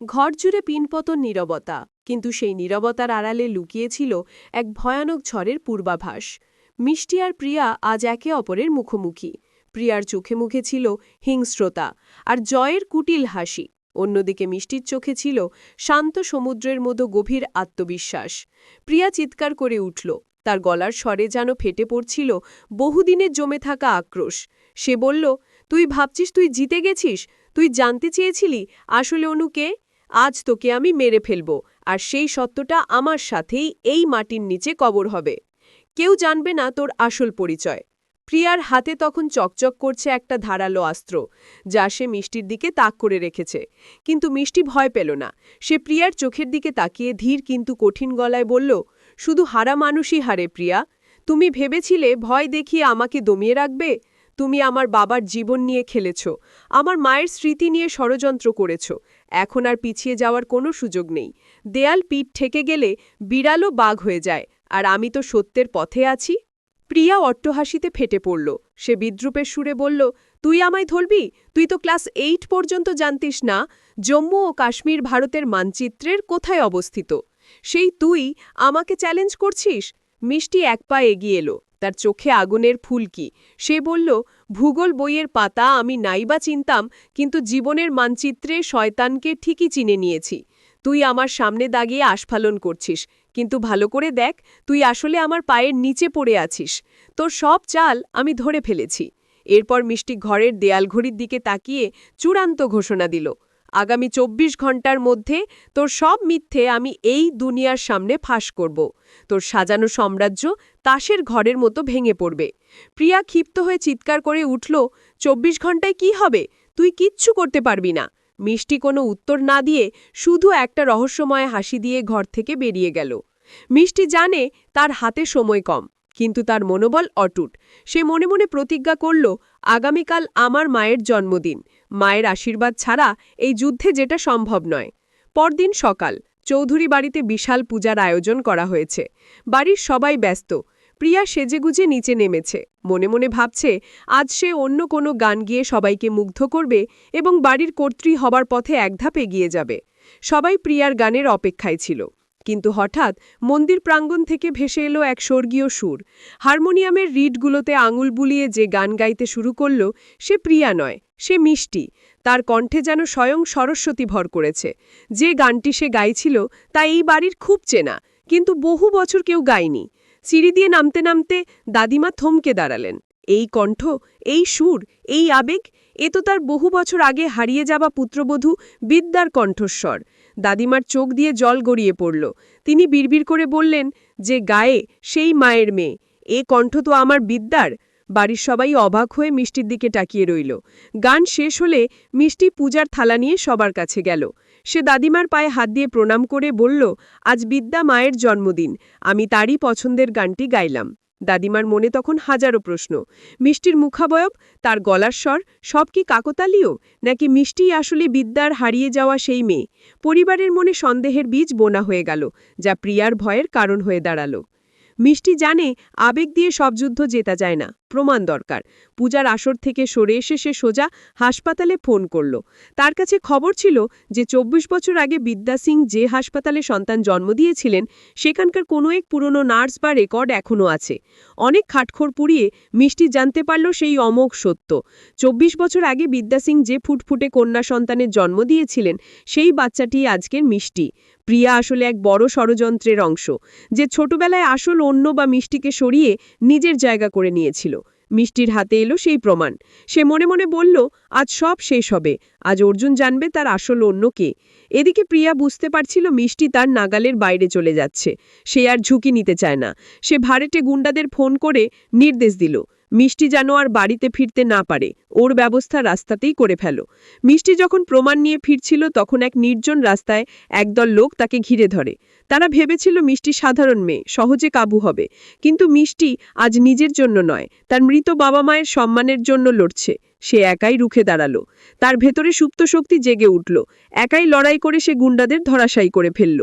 ঘর জুড়ে পিনপতন নীরবতা, কিন্তু সেই নীরবতার আড়ালে লুকিয়েছিল এক ভয়ানক ঝড়ের পূর্বাভাস। মিষ্টি আর প্রিয়া আজ একে অপরের মুখোমুখি। প্রিয়ার চোখে মুখে ছিল হিংস্রতা আর জয়ের কুটিল হাসি। অন্যদিকে মিষ্টির চোখে ছিল শান্ত সমুদ্রের মতো গভীর আত্মবিশ্বাস। প্রিয়া চিৎকার করে উঠল, তার গলার স্বরে যেন ফেটে পড়ছিল বহুদিনের জমে থাকা আক্রোশ। সে বলল, তুই ভাবছিস তুই জিতে গেছিস? তুই জানতে চেয়েছিলি আসলে অনুকে আজ তোকে আমি মেরে ফেলব, আর সেই সত্যটা আমার সাথেই এই মাটির নিচে কবর হবে। কেউ জানবে না তোর আসল পরিচয়। প্রিয়ার হাতে তখন চকচক করছে একটা ধারালো অস্ত্র যা সে মিষ্টির দিকে তাক করে রেখেছে। কিন্তু মিষ্টি ভয় পেল না। সে প্রিয়ার চোখের দিকে তাকিয়ে ধীর কিন্তু কঠিন গলায় বলল, শুধু হারা মানুষই হারে প্রিয়া। তুমি ভেবেছিলে ভয় দেখিয়ে আমাকে দমিয়ে রাখবে? তুমি আমার বাবার জীবন নিয়ে খেলেছ। আমার মায়ের স্মৃতি নিয়ে ষড়যন্ত্র করেছ। এখন আর পিছিয়ে যাওয়ার কোনো সুযোগ নেই। দেয়াল পিঠ ঠেকে গেলে বিড়ালও বাঘ হয়ে যায়। আর আমি তো সত্যের পথে আছি। প্রিয়া অট্টহাসিতে ফেটে পড়ল। সে বিদ্রুপের সুরে বলল, তুই আমায় ধরবি? তুই তো ক্লাস এইট পর্যন্ত জানতিস না। জম্মু ও কাশ্মীর ভারতের মানচিত্রের কোথায় অবস্থিত? সেই তুই আমাকে চ্যালেঞ্জ করছিস? মিষ্টি এক পা এগিয়ে এলো। তার চোখে আগুনের ফুলকি সে বলল, ভূগোল বইয়ের পাতা আমি নাইবা চিনতাম, কিন্তু জীবনের মানচিত্রে শয়তানকে ঠিকই চিনে নিয়েছি। তুই আমার সামনে দাগিয়ে আস্ফালন করছিস, কিন্তু ভালো করে দেখ, তুই আসলে আমার পায়ের নিচে পড়ে আছিস। তোর সব চাল আমি ধরে ফেলেছি। এরপর মিষ্টি ঘরের দেয়াল ঘড়ির দিকে তাকিয়ে চূড়ান্ত ঘোষণা দিল আগামী চব্বিশ ঘণ্টার মধ্যে তোর সব মিথ্যে আমি এই দুনিয়ার সামনে ফাঁস করব। তোর সাজানো সাম্রাজ্য তাসের ঘরের মতো ভেঙে পড়বে। প্রিয়া ক্ষিপ্ত হয়ে চিৎকার করে উঠল, চব্বিশ ঘন্টায় কি হবে? তুই কিচ্ছু করতে পারবি না। মিষ্টি কোনো উত্তর না দিয়ে শুধু একটা রহস্যময় হাসি দিয়ে ঘর থেকে বেরিয়ে গেল। মিষ্টি জানে তার হাতে সময় কম, কিন্তু তার মনোবল অটুট। সে মনে মনে প্রতিজ্ঞা করল, আগামীকাল আমার মায়ের জন্মদিন। মায়ের আশীর্বাদ ছাড়া এই যুদ্ধে যেটা সম্ভব নয়। পরদিন সকাল চৌধুরী বাড়িতে বিশাল পূজার আয়োজন করা হয়েছে। বাড়ির সবাই ব্যস্ত। প্রিয়া সেজেগুজে নিচে নেমেছে। মনে মনে ভাবছে, আজ সে অন্য কোনো গান গিয়ে সবাইকে মুগ্ধ করবে এবং বাড়ির কর্ত্রী হবার পথে একধাপ এগিয়ে যাবে। সবাই প্রিয়ার গানের অপেক্ষায় ছিল। কিন্তু হঠাৎ মন্দির প্রাঙ্গণ থেকে ভেসে এলো এক স্বর্গীয় সুর। হারমোনিয়ামের রিডগুলোতে আঙুল বুলিয়ে যে গান গাইতে শুরু করল, সে প্রিয়া নয়। সে মিষ্টি, তার কণ্ঠে যেন স্বয়ং সরস্বতী ভর করেছে। যে গানটি সে গাইছিল, তা এই বাড়ির খুব চেনা, কিন্তু বহু বছর কেউ গায়নি। সিঁড়ি দিয়ে নামতে নামতে দাদিমা থমকে দাঁড়ালেন। এই কণ্ঠ, এই সুর, এই আবেগ, এ তো তার বহু বছর আগে হারিয়ে যাওয়া পুত্রবধূ বিদ্যার কণ্ঠস্বর। দাদিমার চোখ দিয়ে জল গড়িয়ে পড়ল। তিনি বিড়বিড় করে বললেন, যে গায়ে, সেই মায়ের মেয়ে। এ কণ্ঠ তো আমার বিদ্যার। বাড়ির সবাই অবাক হয়ে মিষ্টির দিকে তাকিয়ে রইল। গান শেষ হলে মিষ্টি পূজার থালা নিয়ে সবার কাছে গেল। সে দাদিমার পায়ে হাত দিয়ে প্রণাম করে বলল, আজ বিদ্যা মায়ের জন্মদিন, আমি তারই পছন্দের গানটি গাইলাম। দাদিমার মনে তখন হাজারো প্রশ্ন, মিষ্টির মুখাবয়ব, তার গলার স্বর, সব কি কাকতালীয়? নাকি মিষ্টিই আসলে বিদ্যার হারিয়ে যাওয়া সেই মেয়ে? পরিবারের মনে সন্দেহের বীজ বোনা হয়ে গেল, যা প্রিয়ার ভয়ের কারণ হয়ে দাঁড়াল। মিষ্টি জানে, আবেগ দিয়ে সব যুদ্ধ জেতা যায় না। প্রমাণ দরকার। পূজার আসর থেকে সরে এসে সে সোজা হাসপাতালে ফোন করল। তার কাছে খবর ছিল যে ২৪ বছর আগে বিদ্যা সিং যে হাসপাতালে সন্তান জন্ম দিয়েছিলেন, সেখানকার কোনো এক পুরনো নার্স বা রেকর্ড এখনও আছে। অনেক খাটখোর পুড়িয়ে মিষ্টি জানতে পারল সেই অমোঘ সত্য। ২৪ বছর আগে বিদ্যা সিং যে ফুটফুটে কন্যা সন্তানের জন্ম দিয়েছিলেন, সেই বাচ্চাটি আজকের মিষ্টি। প্রিয়া আসলে এক বড় ষড়যন্ত্রের অংশ, যে ছোটবেলায় আসল অন্য বা মিষ্টিকে সরিয়ে নিজের জায়গা করে নিয়েছিল। মিষ্টির হাতে এলো সেই প্রমাণ। সে মনে মনে বলল, আজ সব শেষ হবে। আজ অর্জুন জানবে তার আসল অন্য কে। এদিকে প্রিয়া বুঝতে পারছিল মিষ্টি তার নাগালের বাইরে চলে যাচ্ছে। সে আর ঝুঁকি নিতে চায় না। সে ভাড়েটে গুন্ডাদের ফোন করে নির্দেশ দিল মিষ্টি যেন আর বাড়িতে ফিরতে না পারে, ওর ব্যবস্থা রাস্তাতেই করে ফেল। মিষ্টি যখন প্রমাণ নিয়ে ফিরছিল, তখন এক নির্জন রাস্তায় একদল লোক তাকে ঘিরে ধরে। তারা ভেবেছিল মিষ্টি সাধারণ মেয়ে, সহজে কাবু হবে। কিন্তু মিষ্টি আজ নিজের জন্য নয়, তার মৃত বাবা মায়ের সম্মানের জন্য লড়ছে। সে একাই রুখে দাঁড়াল। তার ভেতরে সুপ্ত শক্তি জেগে উঠল। একাই লড়াই করে সে গুন্ডাদের ধরাশায়ী করে ফেলল।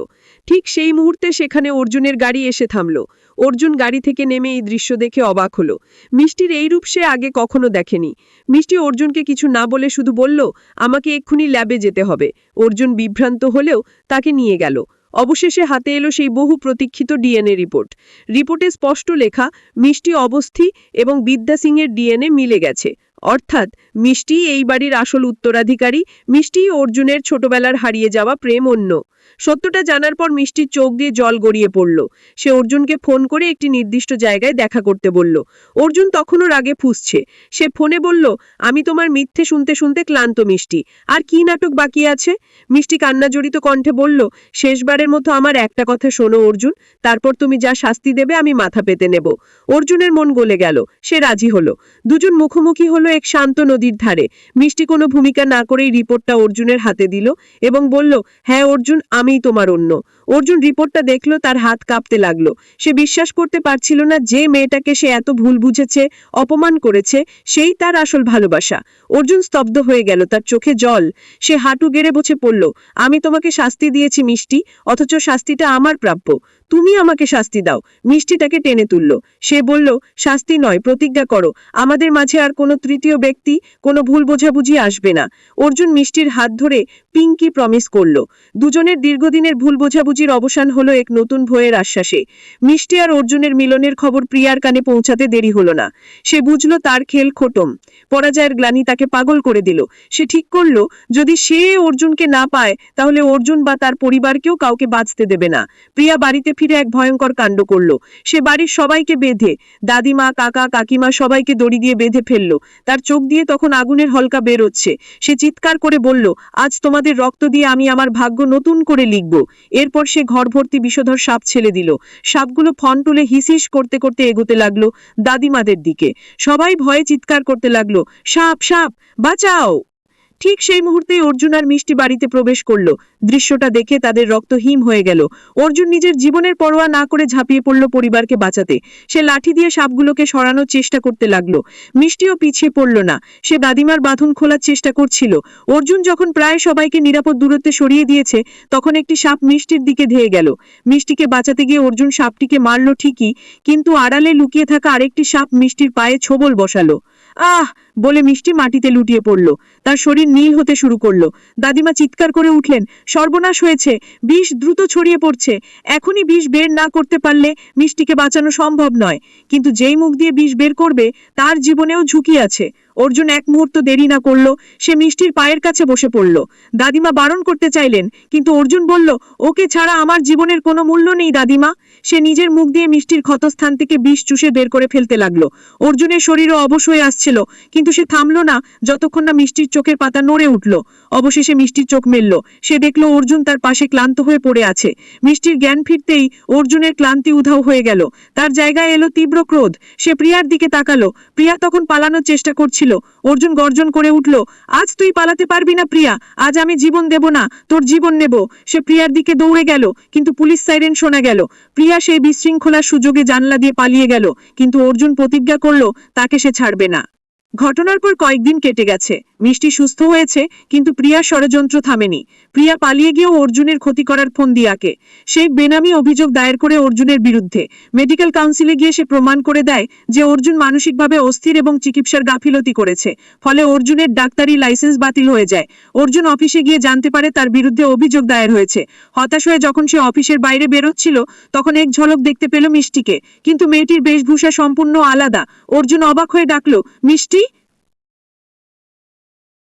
ঠিক সেই মুহূর্তে সেখানে অর্জুনের গাড়ি এসে থামল। অর্জুন গাড়ি থেকে নেমে এই দৃশ্য দেখে অবাক হলো। মিষ্টির এই রূপ সে আগে কখনো দেখেনি। মিষ্টি অর্জুনকে কিছু না বলে শুধু বলল, আমাকে এক্ষুনি ল্যাবে যেতে হবে। অর্জুন বিভ্রান্ত হলেও তাকে নিয়ে গেল। অবশেষে হাতে এলো সেই বহু প্রতীক্ষিত ডিএনএ রিপোর্ট। রিপোর্টে স্পষ্ট লেখা, মিষ্টি অবস্থি এবং বিদ্যা সিংয়ের ডিএনএ মিলে গেছে। অর্থাৎ মিষ্টি এই বাড়ির আসল উত্তরাধিকারী মিষ্টি অর্জুনের ছোটবেলার হারিয়ে যাওয়া প্রেম অন্য। সত্যটা জানার পর মিষ্টির চোখ দিয়ে জল গড়িয়ে পড়ল। সে অর্জুনকে ফোন করে একটি নির্দিষ্ট জায়গায় দেখা করতে বলল। অর্জুন তখনও রাগে ফুসছে। সে ফোনে বলল, আমি তোমার মিথ্যে শুনতে শুনতে ক্লান্ত মিষ্টি। আর কি নাটক বাকি আছে? মিষ্টি কান্নাজড়িত কণ্ঠে বলল, শেষবারের মতো আমার একটা কথা শোনো অর্জুন। তারপর তুমি যা শাস্তি দেবে আমি মাথা পেতে নেব। অর্জুনের মন গলে গেল। সে রাজি হলো। দুজন মুখোমুখি হলো এক শান্ত নদীর ধারে। মিষ্টি কোনো ভূমিকা না করেই রিপোর্টটা অর্জুনের হাতে দিল এবং বলল হ্যাঁ অর্জুন আমিই তোমার অন্য। অর্জুন রিপোর্টটা দেখল, তার হাত কাঁপতে লাগল। সে বিশ্বাস করতে পারছিল না যে মেয়েটাকে সে এত ভুল বুঝেছে, অপমান করেছে, সেই তার আসল ভালোবাসা। অর্জুন স্তব্ধ হয়ে গেল, তার চোখে জল। সে হাঁটু গেড়ে বসে পড়ল, আমি তোমাকে শাস্তি দিয়েছি, মিষ্টি, অথচ শাস্তিটা আমার প্রাপ্য। তুমি আমাকে শাস্তি দাও। মিষ্টিটাকে টেনে তুলল। সে বলল, শাস্তি নয়, প্রতিজ্ঞা করো। আমাদের মাঝে আর কোনো তৃতীয় ব্যক্তি, কোনো ভুল বোঝাবুঝি আসবে না। অর্জুন মিষ্টির হাত ধরে পিঙ্কি প্রমিস করল। দুজনের দীর্ঘদিনের ভুল বোঝাবুঝির অবসান হলো এক নতুন ভয়ের আশ্বাসে। মিষ্টি আর অর্জুনের মিলনের খবর প্রিয়ার কানে পৌঁছাতে দেরি হলো না। সে বুঝল তার খেল খোটম। পরাজয়ের গ্লানি তাকে পাগল করে দিল। সে ঠিক করল, যদি সে অর্জুনকে না পায়, তাহলে অর্জুন বা তার পরিবারকেও কাউকে বাঁচতে দেবে না। প্রিয়া বাড়িতে ফিরে এক ভয়ঙ্কর কাণ্ড করল। সে বাড়ির সবাইকে বেঁধে, দাদিমা, কাকা, কাকিমা সবাইকে দড়ি দিয়ে বেঁধে ফেলল। তার চোখ দিয়ে তখন আগুনের হলকা বেরোচ্ছে। সে চিৎকার করে বলল, আজ তোমাদের রক্ত দিয়ে আমি আমার ভাগ্য নতুন করে লিখব। এরপর সে ঘর ভর্তি বিষধর সাপ ছেলে দিল। সাপগুলো ফন তুলে হিসিস করতে করতে এগোতে লাগল দাদিমাদের দিকে। সবাই ভয়ে চিৎকার করতে লাগল, সাপ সাপ, বাঁচাও! ঠিক সেই মুহূর্তে অর্জুন আর মিষ্টি বাড়িতে প্রবেশ করল। দৃশ্যটা দেখে তাদের রক্ত হিম হয়ে গেল। অর্জুন নিজের জীবনের পরোয়া না করে ঝাঁপিয়ে পড়ল পরিবারকে বাঁচাতে। সে লাঠি দিয়ে সাপগুলোকে সরানোর চেষ্টা করতে লাগল। মিষ্টিও পিছিয়ে পড়ল না। সে দাদিমার বাঁধন খোলার চেষ্টা করছিল। অর্জুন যখন প্রায় সবাইকে নিরাপদ দূরত্বে সরিয়ে দিয়েছে, তখন একটি সাপ মিষ্টির দিকে ধেয়ে গেল। মিষ্টিকে বাঁচাতে গিয়ে অর্জুন সাপটিকে মারল ঠিকই, কিন্তু আড়ালে লুকিয়ে থাকা আরেকটি সাপ মিষ্টির পায়ে ছোবল বসালো। আহ! বলে মিষ্টি মাটিতে লুটিয়ে পড়ল। তার শরীর নীল হতে শুরু করল। দাদিমা চিৎকার করে উঠলেন, সর্বনাশ হয়েছে, বিষ দ্রুত ছড়িয়ে পড়ছে। এখনই বিষ বের না করতে পারলে মিষ্টিকে বাঁচানো সম্ভব নয়। কিন্তু যেই মুখ দিয়ে বিষ বের করবে, তার জীবনেও ঝুঁকি আছে। অর্জুন এক মুহূর্ত দেরি না করল, সে মিষ্টির পায়ের কাছে বসে পড়ল। দাদিমা বারণ করতে চাইলেন, কিন্তু অর্জুন বলল, ওকে ছাড়া আমার জীবনের কোনো মূল্য নেই দাদিমা। সে নিজের মুখ দিয়ে মিষ্টির ক্ষতস্থান থেকে বিষ চুষে বের করে ফেলতে লাগল। অর্জুনের শরীরও অবশ হয়ে আসছিল, কিন্তু সে থামল না। যতক্ষণ না মিষ্টির চোখের পাতা নড়ে উঠল, অবশেষে মিষ্টির চোখ মেলল। সে দেখল অর্জুন তার পাশে ক্লান্ত হয়ে পড়ে আছে। মিষ্টির জ্ঞান ফিরতেই অর্জুনের ক্লান্তি উধাও হয়ে গেল। তার জায়গায় এলো তীব্র ক্রোধ। সে প্রিয়ার দিকে তাকালো। প্রিয়া তখন পালানোর চেষ্টা করছিল। অর্জুন গর্জন করে উঠল, আজ তুই পালাতে পারবি না প্রিয়া। আজ আমি জীবন দেব না, তোর জীবন নেব। সে প্রিয়ার দিকে দৌড়ে গেল, কিন্তু পুলিশ সাইরেন শোনা গেল। প্রিয়া সেই বিশৃঙ্খলার সুযোগে জানলা দিয়ে পালিয়ে গেল, কিন্তু অর্জুন প্রতিজ্ঞা করল, তাকে সে ছাড়বে না। ঘটনার পর কয়েকদিন কেটে গেছে। মিষ্টি সুস্থ হয়েছে, কিন্তু প্রিয়ার ষড়যন্ত্র থামেনি। প্রিয়া পালিয়ে গিয়েও অর্জুনের ক্ষতি করার ফোন দিয়াকে। সে বেনামি অভিযোগ দায়ের করে অর্জুনের বিরুদ্ধে। মেডিকেল কাউন্সিলে গিয়ে সে প্রমাণ করে দেয় যে অর্জুন মানসিকভাবে অস্থির এবং চিকিৎসার গাফিলতি করেছে। ফলে অর্জুনের ডাক্তারি লাইসেন্স বাতিল হয়ে যায়। অর্জুন অফিসে গিয়ে জানতে পারে তার বিরুদ্ধে অভিযোগ দায়ের হয়েছে। হতাশ হয়ে যখন সে অফিসের বাইরে বেরোচ্ছিল, তখন এক ঝলক দেখতে পেল মিষ্টিকে। কিন্তু মেয়েটির বেশভূষা সম্পূর্ণ আলাদা। অর্জুন অবাক হয়ে ডাকলো, মিষ্টি